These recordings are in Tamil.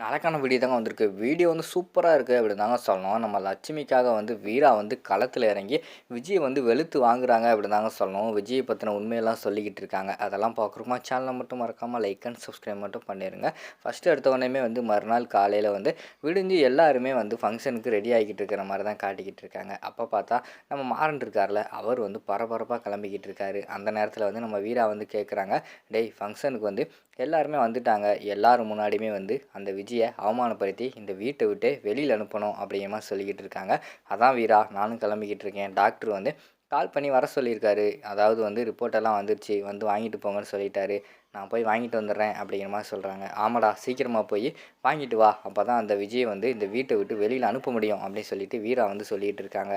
நாளைக்கான வீடியோ தாங்க வந்திருக்கு. வீடியோ வந்து சூப்பராக இருக்குது அப்படின்னு தாங்க சொல்லணும். நம்ம லட்சுமிக்காக வந்து வீரா வந்து களத்தில் இறங்கி விஜயை வந்து வெளுத்து வாங்குறாங்க அப்படின்னு தாங்க சொல்லணும். விஜயை பற்றின உண்மையெல்லாம் சொல்லிக்கிட்டு இருக்காங்க. அதெல்லாம் பார்க்குறோமா? சேனலை மட்டும் மறக்காமல் லைக் அண்ட் சப்ஸ்கிரைப் மட்டும் பண்ணிடுங்க ஃபஸ்ட்டு எடுத்த உடனே வந்து மறுநாள் காலையில் வந்து விடிஞ்சு எல்லாருமே வந்து ஃபங்க்ஷனுக்கு ரெடி ஆகிக்கிட்டு இருக்கிற மாதிரி தான் காட்டிக்கிட்டு இருக்காங்க. அப்போ பார்த்தா நம்ம மாறன் இருக்கார்ல அவர் வந்து பரபரப்பாக கிளம்பிக்கிட்டு இருக்காரு. அந்த நேரத்தில் வந்து நம்ம வீரா வந்து கேட்குறாங்க டேய் ஃபங்க்ஷனுக்கு வந்து எல்லாருமே வந்துட்டாங்க. எல்லோரும் முன்னாடியுமே வந்து அந்த விஜய் விஜயை அவமானப்படுத்தி இந்த வீட்டை விட்டு வெளியில் அனுப்பணும் அப்படிங்கிற மாதிரி சொல்லிக்கிட்டு இருக்காங்க. அதான் வீரா நானும் கிளம்பிக்கிட்டு இருக்கேன். டாக்டர் வந்து கால் பண்ணி வர சொல்லியிருக்காரு. அதாவது வந்து ரிப்போர்ட்டெல்லாம் வந்துருச்சு. வந்து வாங்கிட்டு போங்கன்னு சொல்லிட்டாரு. நான் போய் வாங்கிட்டு வந்துடுறேன் அப்படிங்கிற மாதிரி சொல்கிறாங்க ஆமாடா சீக்கிரமாக போய் வாங்கிட்டு வா. அப்போ தான் அந்த விஜயை வந்து இந்த வீட்டை விட்டு வெளியில் அனுப்ப முடியும் அப்படின்னு சொல்லிட்டு வீரா வந்து சொல்லிகிட்டு இருக்காங்க.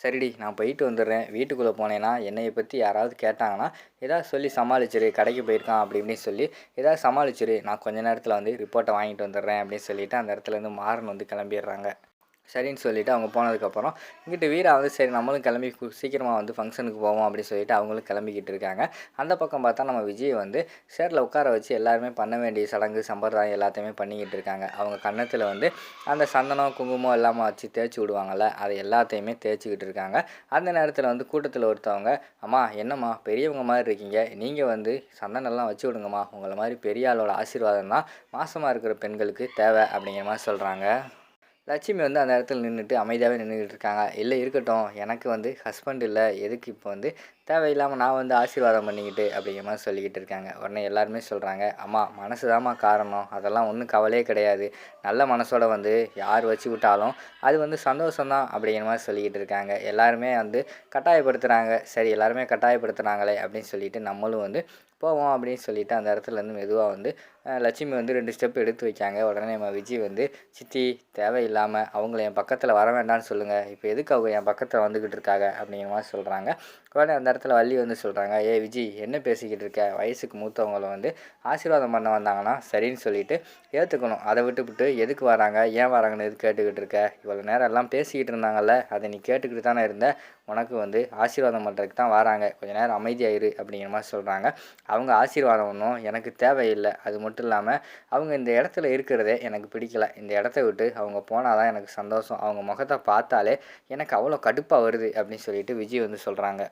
சரிடி நான் போயிட்டு வந்துடுறேன். வீட்டுக்குள்ளே போனேன்னா என்னையை பற்றி யாராவது கேட்டாங்கன்னா ஏதாவது சொல்லி சமாளிச்சிரு கடைக்கு போயிருக்கான் அப்படி இப்படின்னு சொல்லி ஏதாவது சமாளிச்சிரு நான் கொஞ்ச நேரத்தில் வந்து ரிப்போர்ட்டை வாங்கிட்டு வந்துடுறேன் அப்படின்னு சொல்லிவிட்டு அந்த இடத்துலேருந்து மாறன் வந்து கிளம்பிடுறாங்க. சரின்னு சொல்லிவிட்டு அவங்க போனதுக்கப்புறம் இங்கிட்டு வீரா வந்து சரி நம்மளும் கிளம்பி சீக்கிரமாக வந்து ஃபங்க்ஷனுக்கு போவோம் அப்படின்னு சொல்லிட்டு அவங்களும் கிளம்பிக்கிட்டு இருக்காங்க. அந்த பக்கம் பார்த்தா நம்ம விஜய் வந்து சேரில் உட்கார வச்சு எல்லாருமே பண்ண வேண்டிய சடங்கு சம்பிரதாயம் எல்லாத்தையுமே பண்ணிக்கிட்டு இருக்காங்க. அவங்க கன்னத்தில் வந்து அந்த சந்தனம் குங்குமம் எல்லாமே வச்சு தேய்ச்சி விடுவாங்கள்ல அதை எல்லாத்தையுமே தேய்ச்சிக்கிட்டு இருக்காங்க. அந்த நேரத்தில் வந்து கூட்டத்தில் ஒருத்தவங்க அம்மா என்னம்மா பெரியவங்க மாதிரி இருக்கீங்க. நீங்கள் வந்து சந்தனம்லாம் வச்சு விடுங்கம்மா. உங்களை மாதிரி பெரிய ஆளோட ஆசீர்வாதம் தான் மாசமாக இருக்கிற பெண்களுக்கு தேவை அப்படிங்கிற மாதிரி சொல்கிறாங்க லட்சுமி வந்து அந்த இடத்துல நின்றுட்டு அமைதியாகவே நின்றுக்கிட்டு இருக்காங்க. இல்லை இருக்கட்டும். எனக்கு வந்து ஹஸ்பண்ட் இல்லை. எதுக்கு இப்போ வந்து தேவையில்லாமல் நான் வந்து ஆசீர்வாதம் பண்ணிக்கிட்டு அப்படிங்கிற மாதிரி சொல்லிக்கிட்டு இருக்காங்க. உடனே எல்லாருமே சொல்கிறாங்க அம்மா மனசு தாம்மா காரணம். அதெல்லாம் ஒன்றும் கவலையே கிடையாது. நல்ல மனசோட வந்து யார் வச்சு விட்டாலும் அது வந்து சந்தோஷம்தான் அப்படிங்கிற மாதிரி சொல்லிக்கிட்டு இருக்காங்க. எல்லாருமே வந்து கட்டாயப்படுத்துகிறாங்க சரி எல்லாருமே கட்டாயப்படுத்துகிறாங்களே அப்படின்னு சொல்லிட்டு நம்மளும் வந்து போவோம் அப்படின்னு சொல்லிட்டு அந்த இடத்துல இருந்து மெதுவாக வந்து லட்சுமி வந்து ரெண்டு ஸ்டெப் எடுத்து வைக்காங்க. உடனே நம்ம விஜய் வந்து சித்தி தேவையில்லாமல் அவங்கள என் பக்கத்தில் வர வேண்டாம்னு சொல்லுங்கள் இப்போ எதுக்கு அவங்க என் பக்கத்தில் வந்துக்கிட்டு இருக்காங்க? அப்படிங்கிற மாதிரி சொல்கிறாங்க உடனே அந்த இடத்துல வள்ளி வந்து சொல்கிறாங்க ஏ விஜய் என்ன பேசிக்கிட்டு இருக்க? வயசுக்கு மூத்தவங்களை வந்து ஆசீர்வாதம் பண்ண வந்தாங்கன்னா சரின்னு சொல்லிட்டு ஏற்றுக்கணும் அதை விட்டுவிட்டு எதுக்கு வராங்க? ஏன் வராங்கன்னு எது கேட்டுக்கிட்டு இருக்க? இவ்வளோ நேரம் எல்லாம் பேசிக்கிட்டு இருந்தாங்கல்ல அதை நீ கேட்டுக்கிட்டு தானே இருந்த? உனக்கு வந்து ஆசீர்வாதம் பண்ணுறதுக்கு தான் வராங்க. கொஞ்ச நேரம் அமைதியாயிரு அப்படிங்கிற மாதிரி சொல்கிறாங்க அவங்க ஆசீர்வாதம் ஒன்றும் எனக்கு தேவையில்லை. அது மட்டும் இல்லாமல் அவங்க இந்த இடத்துல இருக்கிறதே எனக்கு பிடிக்கல. இந்த இடத்த விட்டு அவங்க போனால் தான் எனக்கு சந்தோஷம். அவங்க முகத்தை பார்த்தாலே எனக்கு அவ்வளோ கடுப்பாக வருது அப்படின்னு சொல்லிட்டு விஜய் வந்து சொல்கிறாங்க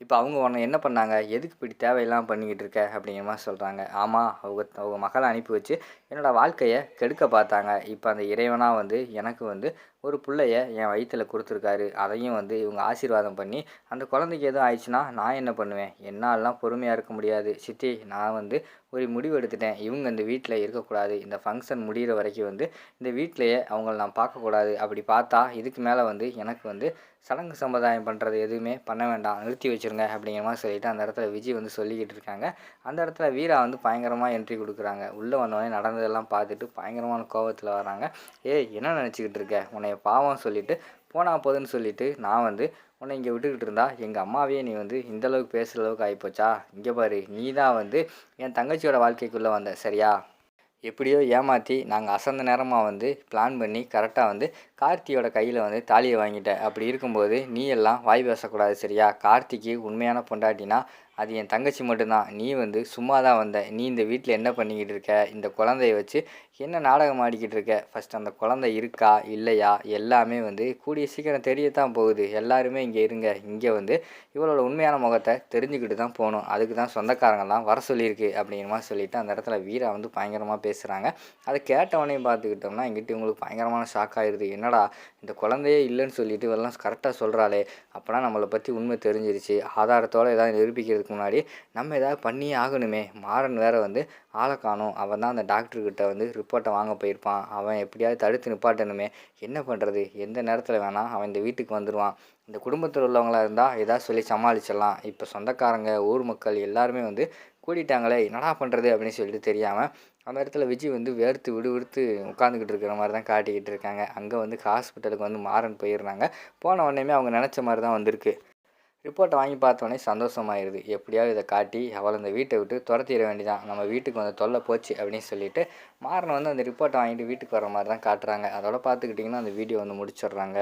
இப்போ அவங்க உன்னை என்ன பண்ணாங்க? எதுக்கு இப்படி தேவையெல்லாம் பண்ணிக்கிட்டு இருக்க? அப்படிங்கிற மாதிரி சொல்கிறாங்க ஆமாம் அவங்க அவங்க மகளை அனுப்பி வச்சு என்னோடய வாழ்க்கையை கெடுக்க பார்த்தாங்க. இப்போ அந்த இறைவனாக வந்து எனக்கு வந்து ஒரு பிள்ளைய என் வயிற்றில் கொடுத்துருக்காரு. அதையும் வந்து இவங்க ஆசீர்வாதம் பண்ணி அந்த குழந்தைக்கு எதுவும் ஆயிடுச்சுன்னா நான் என்ன பண்ணுவேன்? என்னாலலாம் பொறுமையாக இருக்க முடியாது. சித்தி நான் வந்து ஒரு முடிவு எடுத்துட்டேன். இவங்க இந்த வீட்டில் இருக்கக்கூடாது. இந்த ஃபங்க்ஷன் முடிகிற வரைக்கும் வந்து இந்த வீட்டிலையே அவங்கள நான் பார்க்கக்கூடாது. அப்படி பார்த்தா இதுக்கு மேலே வந்து எனக்கு வந்து சடங்கு சம்பிரதாயம் பண்ணுறது எதுவுமே பண்ண வேண்டாம் நிறுத்தி வச்சுருங்க அப்படிங்கிற மாதிரி சொல்லிவிட்டு அந்த இடத்துல விஜய் வந்து சொல்லிக்கிட்டு இருக்காங்க. அந்த இடத்துல வீரா வந்து பயங்கரமாக என்ட்ரி கொடுக்குறாங்க. உள்ளே வந்தோடனே நடந்ததெல்லாம் பார்த்துட்டு பயங்கரமான கோபத்தில் வராங்க ஏய் என்ன நினச்சிக்கிட்டு இருக்க? உன்னைய பாவம் சொல்லிவிட்டு போனால் போதுன்னு சொல்லிவிட்டு நான் வந்து உன்னை இங்கே விட்டுக்கிட்டு இருந்தா எங்கள் அம்மாவையே நீ வந்து இந்த அளவுக்கு பேசுகிற அளவுக்கு ஆகிப்போச்சா இங்கே பாரு நீ தான் வந்து என் தங்கச்சியோட வாழ்க்கைக்குள்ளே வந்த சரியா? எப்படியோ ஏமாற்றி நாங்கள் அசந்த நேரமாக வந்து பிளான் பண்ணி கரெக்டாக வந்து கார்த்தியோட கையில் வந்து தாலியை வாங்கிட்டேன். அப்படி இருக்கும்போது நீ எல்லாம் வாய் பேசக்கூடாது சரியா? கார்த்திக்கு உண்மையான பொண்டாட்டினா அது என் தங்கச்சி மட்டும்தான். நீ வந்து சும்மா தான் வந்த. நீ இந்த வீட்டில் என்ன பண்ணிக்கிட்டு இருக்க? இந்த குழந்தைய வச்சு என்ன நாடகம் ஆடிக்கிட்டு இருக்க? ஃபஸ்ட் அந்த குழந்தை இருக்கா? இல்லையா? எல்லாமே வந்து கூடிய சீக்கிரம் தெரியத்தான் போகுது. எல்லாருமே இங்கே இருங்க. இங்கே வந்து இவளோட உண்மையான முகத்தை தெரிஞ்சுக்கிட்டு தான் போகணும். அதுக்கு தான் சொந்தக்காரங்கெல்லாம் வர சொல்லியிருக்கு அப்படிங்கிற மாதிரி சொல்லிவிட்டு அந்த இடத்துல வீரா வந்து பயங்கரமாக பேசுகிறாங்க அதை கேட்டவனையும் பார்த்துக்கிட்டோம்னா எங்கிட்ட இவங்களுக்கு பயங்கரமான ஷாக் ஆயிடுது என்னடா இந்த குழந்தையே இல்லைன்னு சொல்லிட்டு இவெல்லாம் கரெக்டாக சொல்கிறாளே அப்போனா நம்மளை பற்றி உண்மை தெரிஞ்சிருச்சு. ஆதாரத்தோடு ஏதாவது நிரூபிக்கிறதுக்கு முன்னாடி நம்ம ஏதாவது பண்ணியே ஆகணுமே. மாறன் வேற வந்து ஆளை காணும். அவன் தான் அந்த டாக்டர்கிட்ட வந்து ரிப்போர்ட்டை வாங்க போயிருப்பான். அவன் எப்படியாவது தடுத்து நிப்பாட்டணுமே. என்ன பண்ணுறது எந்த நேரத்தில் வேணால் அவன் இந்த வீட்டுக்கு வந்துடுவான் இந்த குடும்பத்தில் உள்ளவங்களா இருந்தால் ஏதாவது சொல்லி சமாளிச்சிடலாம். இப்போ சொந்தக்காரங்க ஊர் மக்கள் எல்லாருமே வந்து கூட்டிட்டாங்களே என்னடா பண்ணுறது அப்படின்னு சொல்லிட்டு தெரியாமல் அந்த இடத்துல விஜய் வந்து வேர்த்து விடு விடுத்து உட்காந்துக்கிட்டு இருக்கிற மாதிரி தான் காட்டிக்கிட்டு இருக்காங்க. அங்கே வந்து ஹாஸ்பிட்டலுக்கு வந்து மாறன் போயிடுறாங்க. போன உடனேமே அவங்க நினச்ச மாதிரி தான் வந்திருக்கு. ரிப்போர்ட்டை வாங்கி பார்த்தோன்னே சந்தோஷமாயிருது. எப்படியாவது இதை காட்டி அவளை இந்த வீட்டை விட்டு துரத்திட வேண்டிதான். நம்ம வீட்டுக்கு வந்து தொல்லை போச்சு அப்படின்னு சொல்லிட்டு மாறின வந்து அந்த ரிப்போர்ட்டை வாங்கிட்டு வீட்டுக்கு வர மாதிரி தான் காட்டுறாங்க. அதோட பார்த்துக்கிட்டிங்கன்னா அந்த வீடியோ வந்து முடிச்சிடுறாங்க.